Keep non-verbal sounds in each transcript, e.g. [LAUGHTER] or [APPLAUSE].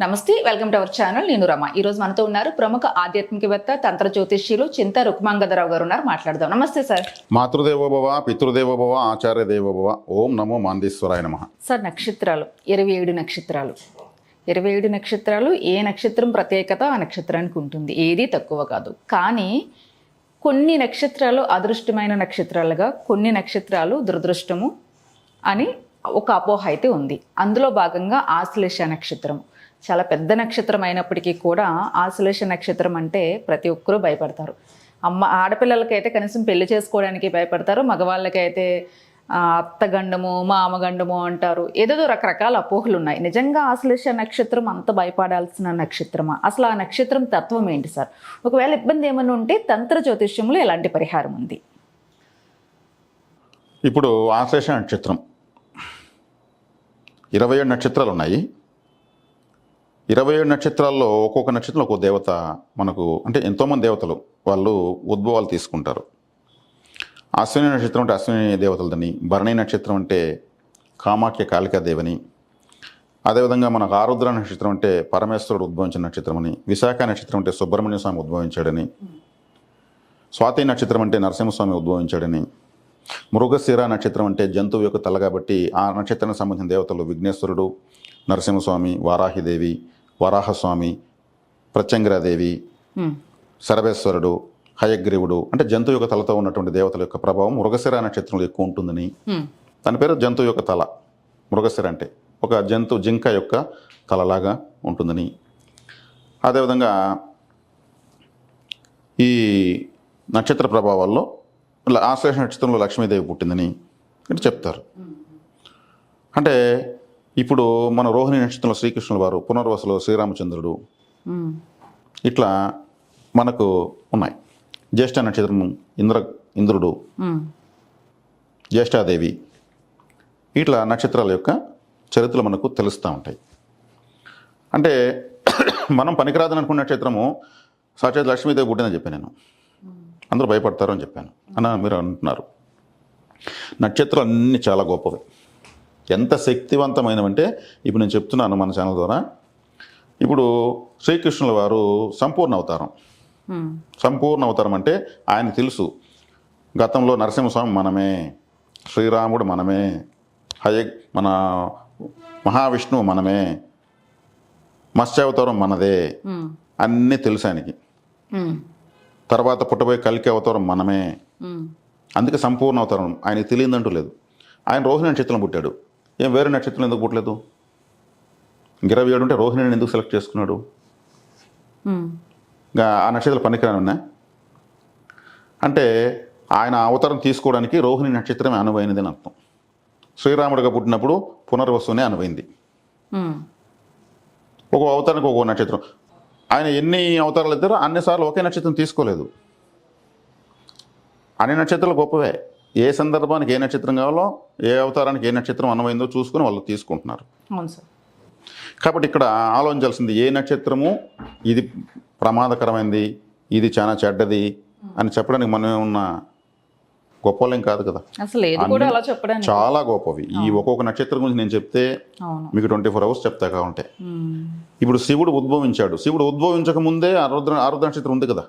నమస్తే welcome to our channel. నేను రమ. ఈ రోజు మనతో ఉన్నారు ప్రముఖ ఆధ్యాత్మికవేత్త తంత్ర జ్యోతిష్యులు చింత రుక్మాంగదరావు గారు ఉన్నారు. మాట్లాడదాం. నమస్తే సార్. మాతృదేవోభవ పితృదేవోభవ ఆచార్య దేవోభవ ఓం నమో మాందీశ్వరాయ నమ. సార్ నక్షత్రాలు. ఇరవై ఏడు నక్షత్రాలు. ఇరవై ఏడు నక్షత్రాలు ఏ నక్షత్రం ప్రత్యేకత ఆ నక్షత్రానికి ఉంటుంది? ఏది తక్కువ కాదు. కానీ కొన్ని నక్షత్రాలు అదృష్టమైన నక్షత్రాలుగా కొన్ని నక్షత్రాలు దురదృష్టము అని ఒక అపోహ అయితే ఉంది. అందులో భాగంగా ఆశ్లేష నక్షత్రం. చాలా పెద్ద నక్షత్రం అయినప్పటికీ కూడా ఆశ్లేష నక్షత్రం అంటే ప్రతి ఒక్కరూ భయపడతారు. అమ్మ ఆడపిల్లలకైతే కనీసం పెళ్ళి చేసుకోవడానికి భయపడతారు. మగవాళ్ళకైతే అత్తగండము మామగండము అంటారు. ఏదేదో రకరకాల అపోహలు ఉన్నాయి. నిజంగా ఆశ్లేష నక్షత్రం అంత భయపడాల్సిన నక్షత్రమా? అసలు ఆ నక్షత్రం తత్వం ఏంటి సార్? ఒకవేళ ఇబ్బంది ఏమైనా ఉంటే తంత్ర జ్యోతిష్యంలో ఎలాంటి పరిహారం ఉంది? ఇప్పుడు ఆశ్లేష నక్షత్రం. ఇరవై ఏడు నక్షత్రాలు ఉన్నాయి ఇరవై ఏడు నక్షత్రాల్లో ఒక్కొక్క నక్షత్రం ఒక్కొక్క దేవత మనకు అంటే ఎంతోమంది దేవతలు వాళ్ళు ఉద్భవాలు తీసుకుంటారు. అశ్విని నక్షత్రం అంటే అశ్విని దేవతలదని భరణి నక్షత్రం అంటే కామాఖ్య కాళికాదేవని అదేవిధంగా మనకు ఆరుద్ర నక్షత్రం అంటే పరమేశ్వరుడు ఉద్భవించిన నక్షత్రం అని విశాఖ నక్షత్రం అంటే సుబ్రహ్మణ్య స్వామి ఉద్భవించాడని స్వాతి నక్షత్రం అంటే నరసింహస్వామి ఉద్భవించాడని మృగశిర నక్షత్రం అంటే జంతువు యొక్క తల కాబట్టి ఆ నక్షత్రానికి సంబంధించిన దేవతలు విఘ్నేశ్వరుడు నరసింహస్వామి వారాహిదేవి వరాహస్వామి ప్రత్యంగిరాదేవి. శరభేశ్వరుడు హయగ్రీవుడు అంటే జంతువు యొక్క తలతో ఉన్నటువంటి దేవతల యొక్క ప్రభావం మృగశిర నక్షత్రంలో ఎక్కువ ఉంటుందని. దాని పేరు జంతువు యొక్క తల మృగశిర అంటే ఒక జంతు జింక యొక్క తలలాగా ఉంటుందని అదేవిధంగా ఈ నక్షత్ర ప్రభావాల్లో ఆశ్లేష నక్షత్రంలో లక్ష్మీదేవి పుట్టిందని చెప్తారు అంటే ఇప్పుడు మన రోహిణి నక్షత్రంలో శ్రీకృష్ణుల వారు పునర్వసులో శ్రీరామచంద్రుడు. ఇట్లా మనకు ఉన్నాయి. జ్యేష్ఠ నక్షత్రం ఇంద్ర ఇంద్రుడు. జ్యేష్ఠాదేవి. ఇట్లా నక్షత్రాల యొక్క చరిత్రలు మనకు తెలుస్తూ ఉంటాయి. అంటే [COUGHS] మనం పనికిరాదని అనుకున్న నక్షత్రము సాక్షాత్ లక్ష్మీదేవి పుట్టిందని చెప్పాను నేను. అందరూ భయపడతారు అని చెప్పాను. అన్న మీరు అంటున్నారు. నక్షత్రాలు అన్నీ చాలా గొప్పవి. ఎంత శక్తివంతమైనవంటే ఇప్పుడు నేను చెప్తున్నాను మన ఛానల్ ద్వారా ఇప్పుడు శ్రీకృష్ణుల వారు సంపూర్ణ అవతారం. సంపూర్ణ అవతారం అంటే ఆయన తెలుసు గతంలో నరసింహస్వామి మనమే శ్రీరాముడు మనమే హయ మన మహావిష్ణువు మనమే మత్స్యావతారం మనదే. అన్నీ తెలుసు ఆయనకి. తర్వాత పుట్టబోయే కలికి అవతారం మనమే. అందుకే సంపూర్ణ అవతారం ఆయనకి తెలియదంటూ లేదు ఆయన రోహిణి నక్షత్రం పుట్టాడు ఏం వేరే నక్షత్రం ఎందుకు పుట్టలేదు? ఇరవై ఏడు ఉంటే రోహిణిని ఎందుకు సెలెక్ట్ చేసుకున్నాడు? ఆ నక్షత్రాలు పనికిరానున్నా అంటే ఆయన అవతారం తీసుకోవడానికి రోహిణి నక్షత్రమే అనువైనది అని అర్థం. శ్రీరాముడిగా పుట్టినప్పుడు పునర్వసునే అనువైంది. హ్మ్. ఒక అవతారానికి ఒక్కో నక్షత్రం. ఆయన ఎన్ని అవతారాలు ఇద్దరు అన్నిసార్లు ఒకే నక్షత్రం తీసుకోలేదు. అన్ని నక్షత్రాలు గొప్పవే. ఏ సందర్భానికి ఏ నక్షత్రం కావాలో ఏ అవతారానికి ఏ నక్షత్రం అనువైందో చూసుకొని వాళ్ళు తీసుకుంటున్నారు. అవును సార్. కాబట్టి ఇక్కడ ఆలోచించాల్సింది ఏ నక్షత్రము ఇది ప్రమాదకరమైనది ఇది చాలా చెడ్డది అని చెప్పడానికి మనం ఉన్న గొప్పలేం కాదు కదా. అసలు ఏది కూడా అలా చెప్పడానికి. చాలా గొప్పవి. ఈ ఒక్కొక్క నక్షత్రం గురించి నేను చెప్తే మీకు ట్వంటీ ఫోర్ అవర్స్ చెప్తా కావుంటే. ఇప్పుడు శివుడు ఉద్భవించాడు. శివుడు ఉద్భవించక ముందే ఆరుద్ర ఆరుద్ర నక్షత్రం ఉంది కదా.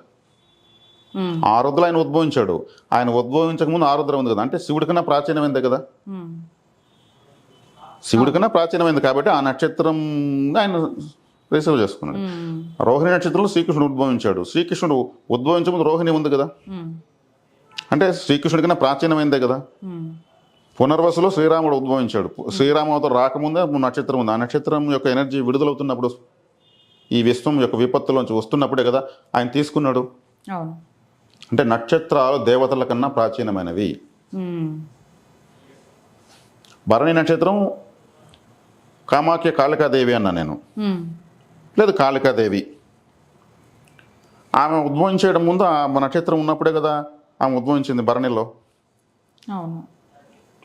ఆరుద్ర ఆయన ఉద్భవించాడు. ఆయన ఉద్భవించక ముందు ఆరుద్ర ఉంది కదా? అంటే శివుడి కన్నా ప్రాచీనమైందే కదా? హ్మ్. శివుడి కన్నా ప్రాచీనమైంది కాబట్టి ఆ నక్షత్రం ఆయన రిసీవ్ చేసుకున్నాడు. రోహిణి నక్షత్రంలో శ్రీకృష్ణుడు ఉద్భవించాడు. శ్రీకృష్ణుడు ఉద్భవించక ముందు రోహిణి ఉంది కదా? అంటే శ్రీకృష్ణుడి కన్నా ప్రాచీనమైందే కదా? పునర్వసులో శ్రీరాముడు ఉద్భవించాడు. శ్రీరామవతం రాకముందే నక్షత్రం ఉంది. ఆ నక్షత్రం యొక్క ఎనర్జీ విడుదలవుతున్నప్పుడు ఈ విశ్వం యొక్క విపత్తులోంచి వస్తున్నప్పుడే కదా ఆయన తీసుకున్నాడు. అంటే నక్షత్రాలు దేవతల కన్నా ప్రాచీనమైనవి. భరణి నక్షత్రం కామాఖ్య కాళికాదేవి అన్నా నేను. లేదు కాళికాదేవి. ఆమె ఉద్భవించడం ముందు ఆ నక్షత్రం ఉన్నప్పుడే కదా ఆమె ఉద్భవించింది భరణిలో. అవును.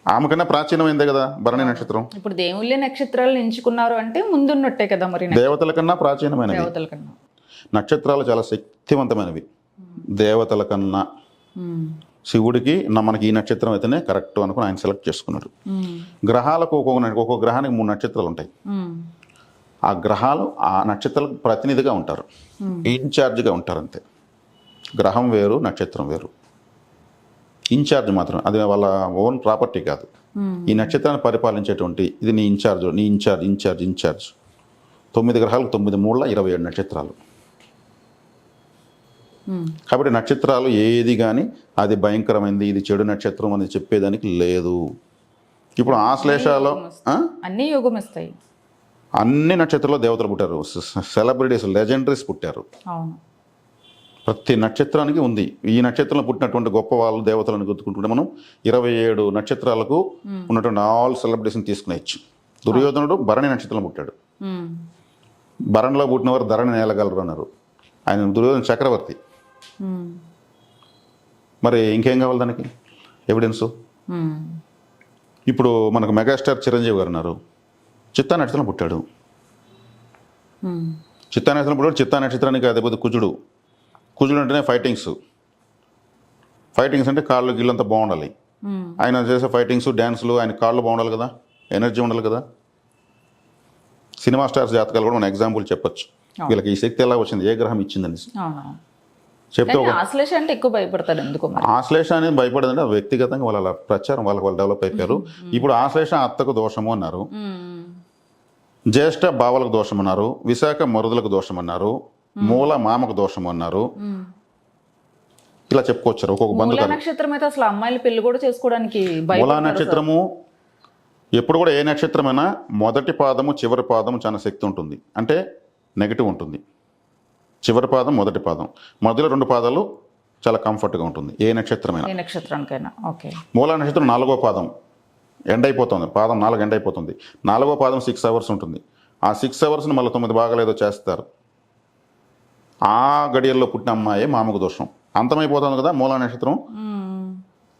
ఆమె కన్నా ప్రాచీనమైందే కదా భరణి నక్షత్రం. ఇప్పుడు దేవుళ్ళే నక్షత్రాలను ఎంచుకున్నారు అంటే ముందున్నట్టే కదా మరి దేవతల కన్నా ప్రాచీనమైనవి. దేవతల కన్నా. నక్షత్రాలు చాలా శక్తివంతమైనవి. దేవతల కన్నా. శివుడికి మనకి ఈ నక్షత్రం అయితేనే కరెక్ట్ అనుకుని ఆయన సెలెక్ట్ చేసుకున్నాడు. గ్రహాలకు ఒక్కొక్క ఒక్కొక్క గ్రహానికి మూడు నక్షత్రాలు ఉంటాయి. ఆ గ్రహాలు ఆ నక్షత్రాలకు ప్రతినిధిగా ఉంటారు. ఇన్ఛార్జ్గా ఉంటారు అంతే గ్రహం వేరు నక్షత్రం వేరు. ఇన్ఛార్జ్ మాత్రం అది వాళ్ళ ఓన్ ప్రాపర్టీ కాదు. ఈ నక్షత్రాన్ని పరిపాలించేటువంటి ఇది నీ ఇన్ఛార్జ్ నీ ఇన్ఛార్జ్ ఇన్ఛార్జ్ ఇన్ఛార్జ్ తొమ్మిది గ్రహాలకు తొమ్మిది మూడుల ఇరవై ఏడు నక్షత్రాలు. కాబట్టి నక్షత్రాలు ఏది కానీ అది భయంకరమైంది ఇది చెడు నక్షత్రం అని చెప్పేదానికి లేదు. ఇప్పుడు ఆశ్లేషాలో? అన్నీ యోగం ఇస్తాయి అన్ని నక్షత్రాల్లో దేవతలు పుట్టారు. సెలబ్రిటీస్ లెజెండరీస్ పుట్టారు. ప్రతి నక్షత్రానికి ఉంది. ఈ నక్షత్రంలో పుట్టినటువంటి గొప్ప వాళ్ళు దేవతలను గుర్తుకుంటుంటే మనం ఇరవై ఏడు నక్షత్రాలకు ఉన్నటువంటి ఆల్ సెలబ్రిటీస్ని తీసుకునేయచ్చు దుర్యోధనుడు భరణి నక్షత్రంలో పుట్టాడు. భరణిలో పుట్టిన వారు ధరణి నేలగలరు అన్నారు. ఆయన దుర్యోధన చక్రవర్తి. మరి ఇంకేం కావాలి దానికి? ఎవిడెన్సు. ఇప్పుడు మనకు మెగాస్టార్ చిరంజీవి గారు ఉన్నారు. చిత్తా నక్షత్రం పుట్టాడు. చిత్తా నక్షత్రం పుట్టాడు. చిత్తా నక్షత్రానికి అధిపతి కుజుడు. కుజుడు అంటేనే ఫైటింగ్స్. ఫైటింగ్స్ అంటే కాళ్ళు గిళ్ళంతా బాగుండాలి. ఆయన చేసే ఫైటింగ్స్ డ్యాన్సులు ఆయన కాళ్ళు బాగుండాలి కదా. ఎనర్జీ ఉండాలి కదా. సినిమా స్టార్స్ జాతకాలు కూడా మనం ఎగ్జాంపుల్ చెప్పొచ్చు. వీళ్ళకి ఈ శక్తి ఎలా వచ్చింది? ఏ గ్రహం ఇచ్చిందని అవును చెప్తే ఆశ్లేష అంటే ఎక్కువ భయపడతాడు ఎందుకు ఆశ్లేష అనేది భయపడదంటే వ్యక్తిగతంగా వాళ్ళ ప్రచారం వాళ్ళకి వాళ్ళు డెవలప్ అయిపోయారు. ఇప్పుడు ఆశ్లేష అత్తకు దోషము అన్నారు. జ్యేష్ఠ బావలకు దోషం అన్నారు. విశాఖ మరుదులకు దోషం అన్నారు. మూల మామకు దోషం అన్నారు. ఇలా చెప్పుకొచ్చారు. ఒక్కొక్క బంధు నక్షత్రం అయితే అసలు అమ్మాయిల పెళ్ళి కూడా చేసుకోవడానికి మూలా నక్షత్రము ఎప్పుడు కూడా ఏ నక్షత్రమైనా మొదటి పాదము చివరి పాదము చాలా శక్తి ఉంటుంది. అంటే నెగిటివ్ ఉంటుంది. చివరి పాదం మొదటి పాదం. మధ్యలో రెండు పాదాలు చాలా కంఫర్ట్గా ఉంటుంది. ఏ నక్షత్రమైనా. ఏ నక్షత్రానికైనా. ఓకే. మూలా నక్షత్రం నాలుగో పాదం. ఎండ్ అయిపోతుంది. పాదం నాలుగు ఎండ్ అయిపోతుంది. నాలుగో పాదం సిక్స్ అవర్స్ ఉంటుంది. ఆ సిక్స్ అవర్స్ని మళ్ళీ తొమ్మిది భాగాలు ఏదో చేస్తారు. ఆ గడియల్లో పుట్టిన అమ్మాయి మామకు దోషం. అంతమైపోతుంది కదా మూలా నక్షత్రం.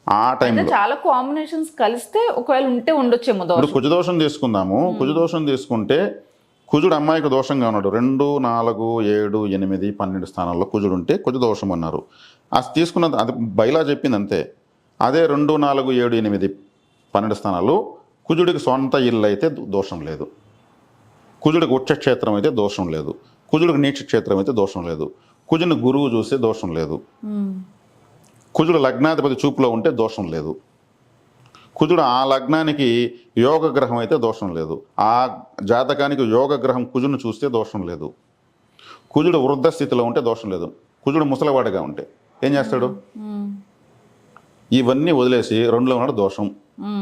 ఆ టైంలో చాలా కాంబినేషన్స్ కలిస్తే ఒకవేళ ఉంటే ఉండొచ్చేమో ఇప్పుడు కుజదోషం తీసుకుందాము. కుజదోషం తీసుకుంటే కుజుడు అమ్మాయికి దోషంగా ఉన్నాడు. రెండు నాలుగు ఏడు ఎనిమిది పన్నెండు స్థానాల్లో కుజుడు ఉంటే కుజదోషం అన్నారు. అది తీసుకున్న అది బయలా చెప్పింది అంతే. అదే రెండు నాలుగు ఏడు ఎనిమిది పన్నెండు స్థానాలు కుజుడికి సొంత ఇల్లు అయితే దోషం లేదు. కుజుడికి ఉచ్చ క్షేత్రం అయితే దోషం లేదు. కుజుడికి నీక్ష క్షేత్రం అయితే దోషం లేదు. కుజుని గురువు చూస్తే దోషం లేదు. కుజుడు లగ్నాధిపతి చూపులో ఉంటే దోషం లేదు. కుజుడు ఆ లగ్నానికి యోగ గ్రహం అయితే దోషం లేదు. ఆ జాతకానికి యోగ గ్రహం కుజును చూస్తే దోషం లేదు. కుజుడు వృద్ధ స్థితిలో ఉంటే దోషం లేదు. కుజుడు ముసలివాడిగా ఉంటే ఏం చేస్తాడు. ఇవన్నీ వదిలేసి రెండులో ఉన్నాడు దోషం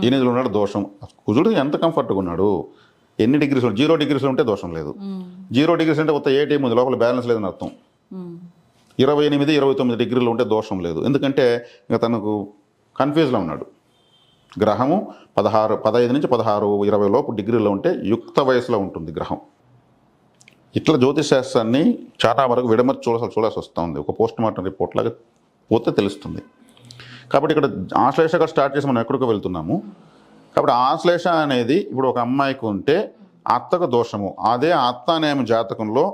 ఎనిమిదిలో ఉన్నాడు దోషం. కుజుడు ఎంత కంఫర్ట్గా ఉన్నాడు? ఎన్ని డిగ్రీస్ జీరో డిగ్రీస్ ఉంటే దోషం లేదు. జీరో డిగ్రీస్ అంటే కొత్త ఏ టీం ఉంది? లోపల బ్యాలెన్స్ లేదని అర్థం. ఇరవై ఎనిమిది ఇరవై తొమ్మిది డిగ్రీలు ఉంటే దోషం లేదు. ఎందుకంటే ఇంకా తనకు కన్ఫ్యూజ్లో ఉన్నాడు. గ్రహము పదహారు పదహైదు నుంచి పదహారు ఇరవై లోపు డిగ్రీలో ఉంటే యుక్త వయసులో ఉంటుంది గ్రహం. ఇట్లా జ్యోతిశాస్త్రాన్ని చాలా వరకు విడమర్చి చూడాల్సి చూడాల్సి వస్తుంది ఒక పోస్ట్ మార్టం రిపోర్ట్ లాగా పోతే తెలుస్తుంది. కాబట్టి ఇక్కడ ఆశ్లేషగా స్టార్ట్ చేసి మనం ఎక్కడికో వెళ్తున్నాము. కాబట్టి ఆశ్లేష అనేది ఇప్పుడు ఒక అమ్మాయికి ఉంటే అత్తకు దోషము. అదే అత్త అనేమి జాతకంలో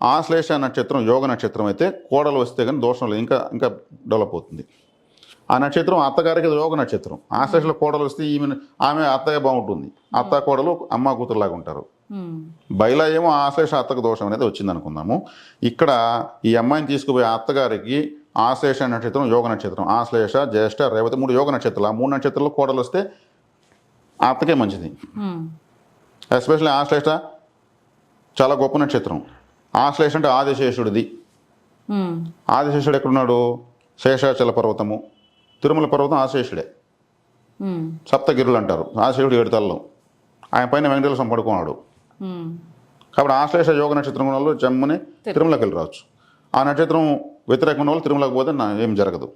ఆశ్లేష నక్షత్రం యోగ నక్షత్రం అయితే కోడలు వస్తే కానీ దోషం లేదు. ఇంకా ఇంకా డెవలప్ అవుతుంది. ఆ నక్షత్రం అత్తగారికి యోగ నక్షత్రం. ఆశ్లేషలో కోడలు వస్తే ఈమె ఆమె అత్తగా బాగుంటుంది. అత్త కోడలు అమ్మ కూతురులాగా ఉంటారు. ఉమ్. బయలా ఏమో ఆశ్లేష అత్తకు దోషం అనేది వచ్చింది అనుకుందాము. ఇక్కడ ఈ అమ్మాయిని తీసుకుపోయే అత్తగారికి ఆశ్లేష నక్షత్రం యోగ నక్షత్రం. ఆశ్లేష జ్యేష్ఠ రేవతి మూడు యోగ నక్షత్రాలు. ఆ మూడు నక్షత్రాలు కోడలు వస్తే అత్తకే మంచిది. ఉమ్. ఎస్పెషల్లీ ఆశ్లేష చాలా గొప్ప నక్షత్రం. ఆశ్లేష అంటే ఆదిశేషుడిది. ఆదిశేషుడు ఎక్కడున్నాడు? శేషాచల పర్వతము. తిరుమల పర్వతం ఆశేషుడే. సప్తగిరులు అంటారు ఆశేషుడు ఏడు తల్లం. ఆయన పైన వెంకటేశ్వర పడుకున్నాడు. కాబట్టి ఆశ్లేష యోగ నక్షత్రం వాళ్ళు జమ్ముని తిరుమలకి వెళ్ళి రావచ్చు ఆ నక్షత్రం వ్యతిరేకమైన వాళ్ళు తిరుమలకి పోతే నా ఏం జరగదు.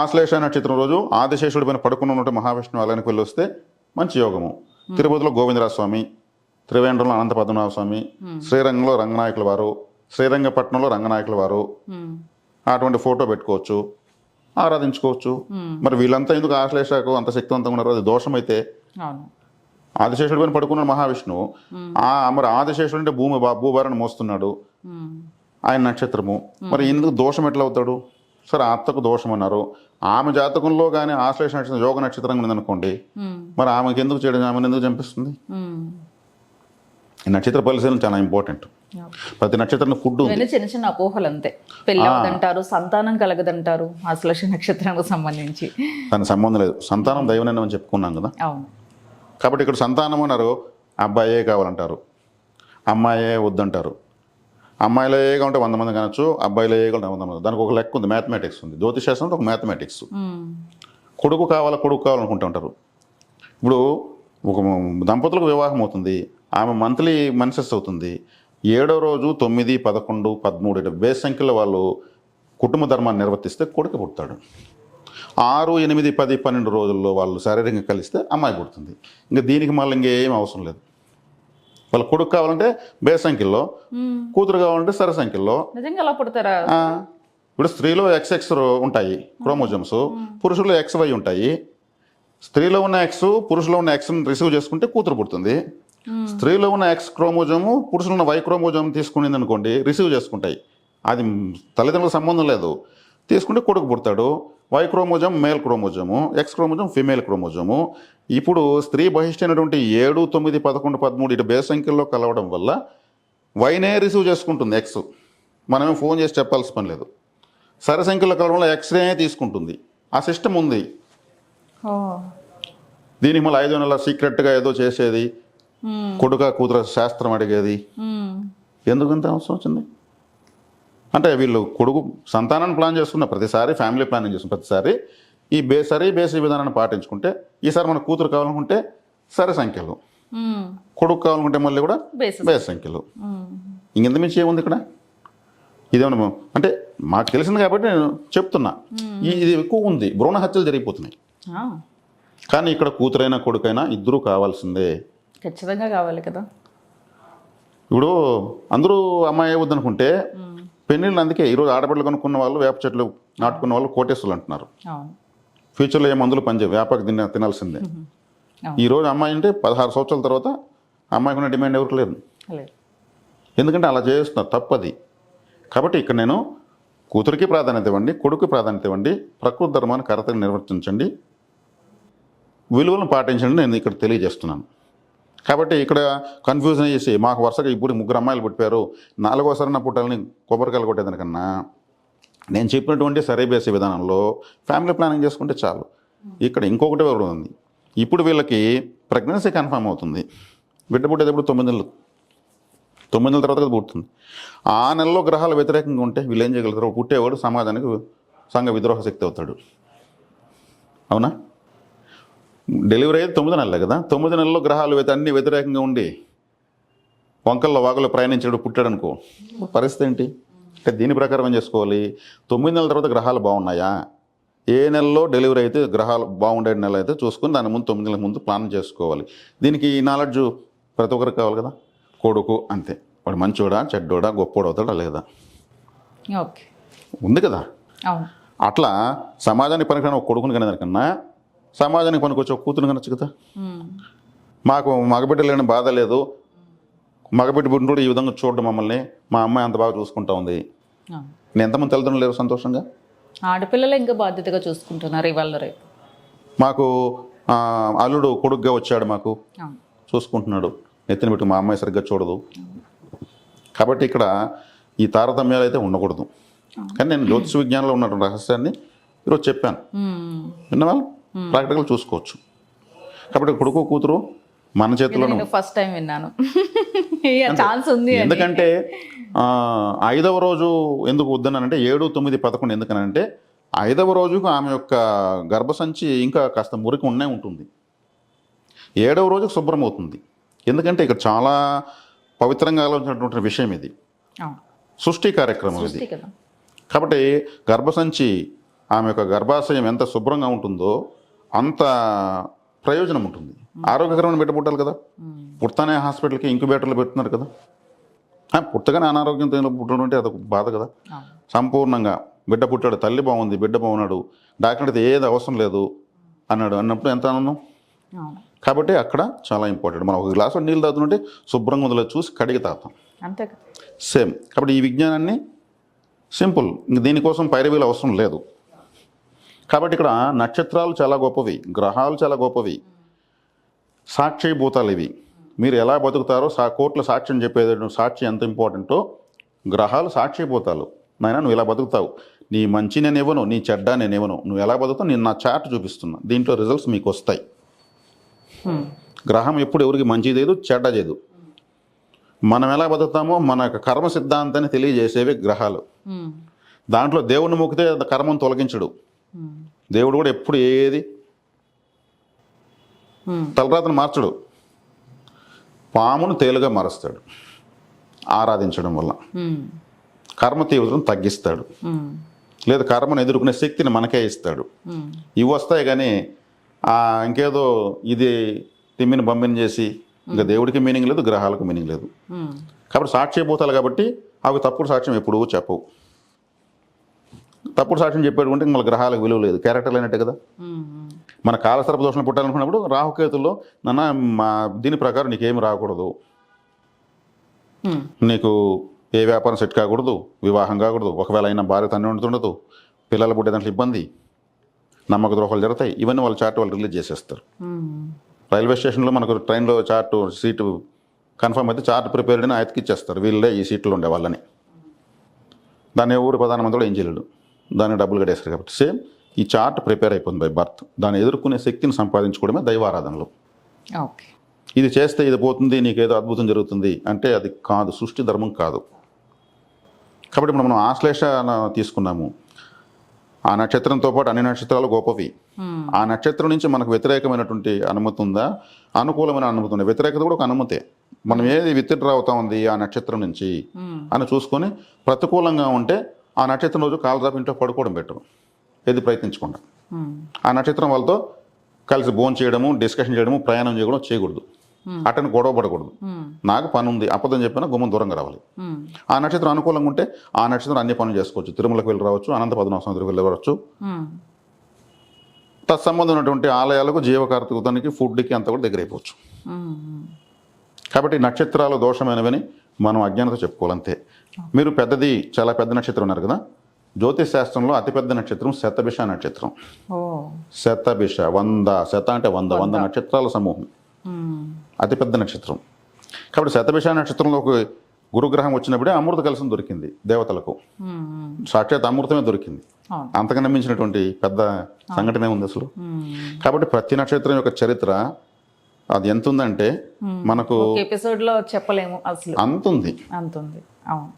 ఆశ్లేష నక్షత్రం రోజు ఆదిశేషుడి పైన పడుకున్న ఉన్నట్టు మహావిష్ణువు ఆలయానికి వెళ్ళి వస్తే మంచి యోగము. తిరుపతిలో గోవిందరాజ స్వామి త్రివేంద్రంలో అనంత పద్మనాభ స్వామి శ్రీరంగంలో రంగనాయకుల వారు శ్రీరంగపట్నంలో రంగనాయకుల వారు. అటువంటి ఫోటో పెట్టుకోవచ్చు. ఆరాధించుకోవచ్చు. మరి వీళ్ళంతా ఎందుకు ఆశ్లేషకు అంత శక్తివంతంగా ఉన్నారు అది దోషమైతే అవును. ఆదిశేషుడి పైన పడుకున్న మహావిష్ణువు ఆ మరి ఆదిశేషుడు అంటే భూమి భూభారాన్ని మోస్తున్నాడు. ఆయన నక్షత్రము. మరి ఎందుకు దోషం ఎట్లా అవుతాడు? సరే అత్తకు దోషం అన్నారు. ఆమె జాతకంలో కానీ ఆశ్లేష నక్షత్రం యోగ నక్షత్రం ఉందనుకోండి. మరి ఆమెకి ఎందుకు చేయడం ఆమెను ఎందుకు చంపిస్తుంది? నక్షత్ర పరిశీలన చాలా ఇంపార్టెంట్. ప్రతి నక్షత్రం ఫుడ్ చిన్న చిన్న అపోహలు అంతే పెళ్ళి అవదంటారు సంతానం కలగదంటారు ఆశ్లేష నక్షత్రానికి సంబంధించి. దానికి సంబంధం లేదు. సంతానం దైవనని అని చెప్పుకున్నాం కదా. అవును. కాబట్టి ఇక్కడ సంతానం అన్నారు అబ్బాయే కావాలంటారు. అమ్మాయే వద్దంటారు. అమ్మాయిలో ఏ కావాలంటే వంద మంది కనొచ్చు అబ్బాయిలో ఏ కావాలంటే వంద మంది. దానికి ఒక లెక్క ఉంది మ్యాథమెటిక్స్ ఉంది. జ్యోతిశాస్త్రం ఒక మ్యాథమెటిక్స్. కొడుకు కావాలా కొడుకు కావాలనుకుంటూ ఉంటారు. ఇప్పుడు ఒక దంపతులకు వివాహం అవుతుంది. ఆమె మంత్లీ మన్సెస్ అవుతుంది. ఏడో రోజు తొమ్మిది పదకొండు పదమూడు బేస్ సంఖ్యలో వాళ్ళు కుటుంబ ధర్మాన్ని నిర్వర్తిస్తే కొడుకు పుడతాడు. ఆరు ఎనిమిది పది పన్నెండు రోజుల్లో వాళ్ళు శారీరకంగా కలిస్తే అమ్మాయి పుడుతుంది. ఇంకా దీనికి మళ్ళీ ఇంకేం అవసరం లేదు. వాళ్ళ కొడుకు కావాలంటే బేస్ సంఖ్యలో. కూతురు కావాలంటే సర సంఖ్యలో. ఇప్పుడు స్త్రీలో ఎక్స్ ఎక్స్ ఉంటాయి క్రోమోజోమ్స్. పురుషుల్లో ఎక్స్ వై ఉంటాయి. స్త్రీలో ఉన్న ఎక్స్ పురుషులో ఉన్న ఎక్స్ రిసీవ్ చేసుకుంటే కూతురు పుడుతుంది. స్త్రీలో ఉన్న ఎక్స్ క్రోమోజోము పురుషులు ఉన్న వై క్రోమోజోమ్ తీసుకునింది అనుకోండి రిసీవ్ చేసుకుంటాయి. అది తల్లిదండ్రులకు సంబంధం లేదు. తీసుకుంటే కొడుకు పుడతాడు. Y chromosome male chromosome X chromosome female chromosome. ఇప్పుడు స్త్రీ బహిష్టమైనటువంటి ఏడు తొమ్మిది పదకొండు పదమూడు ఇటు బేస్ సంఖ్యల్లో కలవడం వల్ల వైనే రిసీవ్ చేసుకుంటుంది ఎక్స్ మనమే ఫోన్ చేసి చెప్పాల్సిన పని లేదు. సర సంఖ్యలో కలవడం వల్ల ఎక్స్రే తీసుకుంటుంది. ఆ సిస్టమ్ ఉంది. దీనికి మళ్ళీ ఐదు నెలల సీక్రెట్గా ఏదో చేసేది. కొడుక కూతుర శాస్త్రం అడిగేది. ఎందుకు ఇంత అవసరం వచ్చింది? అంటే వీళ్ళు కొడుకు సంతానాన్ని ప్లాన్ చేసుకున్న ప్రతిసారి ఫ్యామిలీ ప్లానింగ్ చేసుకున్న ప్రతిసారి ఈ బే సరి బేసి విధానాన్ని పాటించుకుంటే ఈసారి మన కూతురు కావాలనుకుంటే సరి సంఖ్యలు. కొడుకు కావాలనుకుంటే మళ్ళీ కూడా బేస్ సంఖ్యలు. ఇంకెంత మించి ఏముంది ఇక్కడ? ఇదేమన్నా అంటే మాకు తెలిసింది కాబట్టి నేను చెప్తున్నా. ఇది ఎక్కువ ఉంది. భ్రూణ హత్యలు జరిగిపోతున్నాయి. కానీ ఇక్కడ కూతురైనా కొడుకైనా ఇద్దరూ కావాల్సిందే. ఖచ్చితంగా కావాలి కదా. ఇప్పుడు అందరూ అమ్మాయి వద్దనుకుంటే. పెళ్ళిళ్ళు అందుకే ఈరోజు ఆడపిల్లలు కొనుక్కున్న వాళ్ళు వేప చెట్లు నాటుకున్న వాళ్ళు కోటేశ్వరులు అంటున్నారు. ఫ్యూచర్లో ఏ మందులు పనిచేయ వేపకు తిన తినాల్సిందే. ఈరోజు అమ్మాయి అంటే పదహారు సంవత్సరాల తర్వాత అమ్మాయికి ఉన్న డిమాండ్ ఎవరికి లేదు. లేదు. ఎందుకంటే అలా చేస్తున్నారు తప్పది. కాబట్టి ఇక్కడ నేను కూతురికి ప్రాధాన్యత ఇవ్వండి కొడుకు ప్రాధాన్యత ఇవ్వండి ప్రకృతి ధర్మాన్ని కరెక్ట్గా నిర్వర్తించండి. విలువలను పాటించండి నేను ఇక్కడ తెలియజేస్తున్నాను. కాబట్టి ఇక్కడ కన్ఫ్యూజన్ చేసి మాకు వరుసగా ఇప్పుడు ముగ్గురు అమ్మాయిలు పుట్టారు. నాలుగోసారి నా పుట్టాలని కొబ్బరికాయలు కొట్టేదానికన్నా నేను చెప్పినటువంటి సరే బేసే విధానంలో ఫ్యామిలీ ప్లానింగ్ చేసుకుంటే చాలు. ఇక్కడ ఇంకొకటి కూడా ఉంది. ఇప్పుడు వీళ్ళకి ప్రెగ్నెన్సీ కన్ఫర్మ్ అవుతుంది. బిడ్డ పుట్టేటప్పుడు తొమ్మిది నెలలు. తొమ్మిది నెలల తర్వాత కదా పుడుతుంది. ఆ నెలలో గ్రహాలు వ్యతిరేకంగా ఉంటే వీళ్ళు ఏం చేయగలుగుతారు? పుట్టేవాడు సమాజానికి సంఘ విద్రోహ శక్తి అవుతాడు. అవునా? డెలివరీ అయితే తొమ్మిది నెలలే కదా? తొమ్మిది నెలల్లో గ్రహాలు అన్ని వ్యతిరేకంగా ఉండి వంకల్లో వాగులో ప్రయాణించాడు పుట్టాడు అనుకో పరిస్థితి ఏంటి? అంటే దీని ప్రకారం ఏం చేసుకోవాలి? తొమ్మిది నెలల తర్వాత గ్రహాలు బాగున్నాయా? ఏ నెలలో డెలివరీ అయితే గ్రహాలు బాగుండే నెల అయితే చూసుకుని దాని ముందు తొమ్మిది నెలల ముందు ప్లాన్ చేసుకోవాలి. దీనికి ఈ నాలెడ్జ్ ప్రతి ఒక్కరికి కావాలి కదా? కొడుకు అంతే. వాడు మంచోడా చెడ్డోడా గొప్పోడు అవుతాడా లేదా? ఓకే. ఉంది కదా? అట్లా సమాజానికి పనికిరాని ఒక కొడుకుని కనేదానికన్నా సమాజానికి పనికొచ్చే ఒక కూతురు కనొచ్చు కదా. మాకు మగబిడ్డ లేని బాధ లేదు. మగబిడ్డ పుట్టినప్పుడు ఈ విధంగా చూడడం మమ్మల్ని మా అమ్మాయి అంత బాగా చూసుకుంటా ఉంది. నేను ఎంతమంది తల్లిదండ్రులు లేరు సంతోషంగా? ఆడపిల్లలు ఇంకా బాధ్యతగా చూసుకుంటున్నారు ఇవాళ రేపు. మాకు అల్లుడు కొడుకుగా వచ్చాడు మాకు. చూసుకుంటున్నాడు. నెత్తిన పెట్టి మా అమ్మాయి సరిగ్గా చూడదు. కాబట్టి ఇక్కడ ఈ తారతమ్యాలు అయితే ఉండకూడదు. కానీ నేను జ్యోతిష విజ్ఞానంలో ఉన్న రహస్యాన్ని ఈరోజు చెప్పాను. విన్నవాళ్ళు ప్రాక్టికల్ చూసుకోవచ్చు. కాబట్టి కొడుకు కూతురు మన చేతిలో ఫస్ట్ టైం విన్నాను. [LAUGHS] ఛాన్స్ ఉంది. ఎందుకంటే ఐదవ రోజు ఎందుకు వద్దనంటే ఏడు తొమ్మిది పదకొండు ఎందుకనంటే ఐదవ రోజుకు ఆమె యొక్క గర్భసంచి ఇంకా కాస్త మురికి ఉండే ఉంటుంది. ఏడవ రోజుకు శుభ్రం అవుతుంది. ఎందుకంటే ఇక్కడ చాలా పవిత్రంగా ఆలోచించినటువంటి విషయం ఇది. సృష్టి కార్యక్రమం ఇది. కాబట్టి గర్భసంచి ఆమె యొక్క గర్భాశయం ఎంత శుభ్రంగా ఉంటుందో అంత ప్రయోజనం ఉంటుంది. ఆరోగ్యకరమైన బిడ్డ పుట్టాలి కదా. పుడతానే హాస్పిటల్కి ఇంక్యుబేటర్లు పెడుతున్నారు కదా. పుట్టగానే అనారోగ్యంతో పుట్టడం అంటే అదొక బాధ కదా. సంపూర్ణంగా బిడ్డ పుట్టాడు తల్లి బాగుంది బిడ్డ బాగున్నాడు డాక్టర్ అయితే ఏది అవసరం లేదు అన్నాడు. అన్నప్పుడు ఎంత ఆనందం? కాబట్టి అక్కడ చాలా ఇంపార్టెంట్. మనం ఒక గ్లాసు నీళ్ళు తాగుతుంటే శుభ్రంగా ఉందో చూసి కడిగి తాగుతాం. అంతే సేమ్. కాబట్టి ఈ విజ్ఞానాన్ని సింపుల్. దీనికోసం పైరవీలు అవసరం లేదు. కాబట్టి ఇక్కడ నక్షత్రాలు చాలా గొప్పవి గ్రహాలు చాలా గొప్పవి. సాక్షి భూతాలు ఇవి. మీరు ఎలా బతుకుతారో సా కోర్టులో సాక్ష్యం చెప్పేది సాక్షి ఎంత ఇంపార్టెంటో గ్రహాలు సాక్షి అయిపోతారు నాయన నువ్వు ఇలా బతుకుతావు. నీ మంచి నేను ఇవ్వను నీ చెడ్డ నేను ఇవ్వను. నువ్వు ఎలా బతుకుతావు? నేను నా చార్ట్ చూపిస్తున్నా. దీంట్లో రిజల్ట్స్ మీకు వస్తాయి. గ్రహం ఎప్పుడు ఎవరికి మంచి చేయదు చెడ్డ చేయదు మనం ఎలా బతుకుతామో మన యొక్క కర్మ సిద్ధాంతాన్ని తెలియజేసేవి గ్రహాలు. దాంట్లో దేవుడిని మొక్కితే కర్మను తొలగించడు. దేవుడు కూడా ఎప్పుడు ఏది. తలరాతను మార్చడు పామును తేలుగా మారుస్తాడు ఆరాధించడం వల్ల. కర్మ తీవ్రతను తగ్గిస్తాడు. లేదా కర్మను ఎదుర్కొనే శక్తిని మనకే ఇస్తాడు. ఇవి వస్తాయి కానీ ఆ, ఇంకేదో ఇది తిమ్మిని బొమ్మిని చేసి ఇంకా దేవుడికి మీనింగ్ లేదు గ్రహాలకు మీనింగ్ లేదు. కాబట్టి సాక్ష్యభూతాలు కాబట్టి అవి తప్పుడు సాక్ష్యం ఎప్పుడూ చెప్పవు తప్పుడు సాక్ష్యం చెప్పేటువంటి మళ్ళీ గ్రహాలకు విలువ లేదు. క్యారెక్టర్ అయినట్టే కదా. మన కాలసర్ప దోషం పుట్టాలనుకున్నప్పుడు రాహుకేతుల్లో నాన్న మా దీని ప్రకారం నీకేమి రాకూడదు. నీకు ఏ వ్యాపారం సెట్ కాకూడదు వివాహం కాకూడదు. ఒకవేళ అయినా భార్య తన్ని ఉంటుండదు పిల్లల పుట్టే దాంట్లో ఇబ్బంది. నమ్మక ద్రోహాలు జరుగుతాయి. ఇవన్నీ వాళ్ళ చార్ట్ వాళ్ళు రిలీజ్ చేసేస్తారు. రైల్వే స్టేషన్లో మనకు ట్రైన్లో చార్ట్ సీటు కన్ఫర్మ్ అయితే చార్ట్ ప్రిపేర్డ్ అని ఆయతకిచ్చేస్తారు. వీళ్ళే ఈ సీట్లో ఉండే వాళ్ళని. దాన్ని ఊరు ప్రధానమంత్రి కూడా ఏం చేయలేడు. దానికి డబ్బులు కట్టేస్తారు కాబట్టి. సేమ్ ఈ చార్ట్ ప్రిపేర్ అయిపోయింది బై బర్త్. దాన్ని ఎదుర్కొనే శక్తిని సంపాదించుకోవడమే దైవారాధనలు. ఓకే. ఇది చేస్తే ఇది పోతుంది నీకేదో అద్భుతం జరుగుతుంది అంటే అది కాదు సృష్టి ధర్మం కాదు. కాబట్టి ఇప్పుడు మనం ఆశ్లేష తీసుకున్నాము. ఆ నక్షత్రంతో పాటు అన్ని నక్షత్రాలు గొప్పవి. ఆ నక్షత్రం నుంచి మనకు వ్యతిరేకమైనటువంటి అనుమతి ఉందా? అనుకూలమైన అనుమతి ఉందా? వ్యతిరేకత కూడా ఒక అనుమతే. మనం ఏది విత్డ్రా అవుతా ఉంది ఆ నక్షత్రం నుంచి. అని చూసుకొని ప్రతికూలంగా ఉంటే ఆ నక్షత్రం రోజు కాలు చాపి ఇంట్లో పడుకోవడం బెటర్ ఏది ప్రయత్నించకుండా. ఆ నక్షత్రం వాళ్ళతో కలిసి భోజనం చేయడము డిస్కషన్ చేయడము ప్రయాణం చేయడం చేయకూడదు అటని గొడవ పడకూడదు. నాకు పని ఉంది అబద్ధం చెప్పినా గుమ్మం దూరంగా రావాలి. ఆ నక్షత్రం అనుకూలంగా ఉంటే ఆ నక్షత్రం అన్ని పనులు చేసుకోవచ్చు తిరుమలకు వెళ్ళి రావచ్చు అనంత పద్మనాభ దగ్గరికి వెళ్ళి రావచ్చు. తత్సంబంధం ఉన్నటువంటి ఆలయాలకు జీవకార్తికతానికి ఫుడ్కి అంతా కూడా దగ్గర అయిపోవచ్చు. కాబట్టి నక్షత్రాలు దోషమైనవని మనం అజ్ఞానత చెప్పుకోవాలంతే. మీరు పెద్దది చాలా పెద్ద నక్షత్రం ఉన్నారు కదా? జ్యోతిష్ శాస్త్రంలో అతిపెద్ద నక్షత్రం శతభిష నక్షత్రం. శతభిష వంద శత అంటే వంద వంద నక్షత్రాల సమూహం. అతిపెద్ద నక్షత్రం. కాబట్టి శతభిష నక్షత్రంలో ఒక గురుగ్రహం వచ్చినప్పుడే అమృత కలసం దొరికింది దేవతలకు. సాక్షాత్ అమృతమే దొరికింది. అవును. అంతకన్నా మించినటువంటి పెద్ద సంఘటన ఉంది అసలు. కాబట్టి ప్రతి నక్షత్రం యొక్క చరిత్ర అది ఎంత ఉందంటే మనకు ఎపిసోడ్లో చెప్పలేము అసలు. అంత ఉంది అంత ఉంది అవును.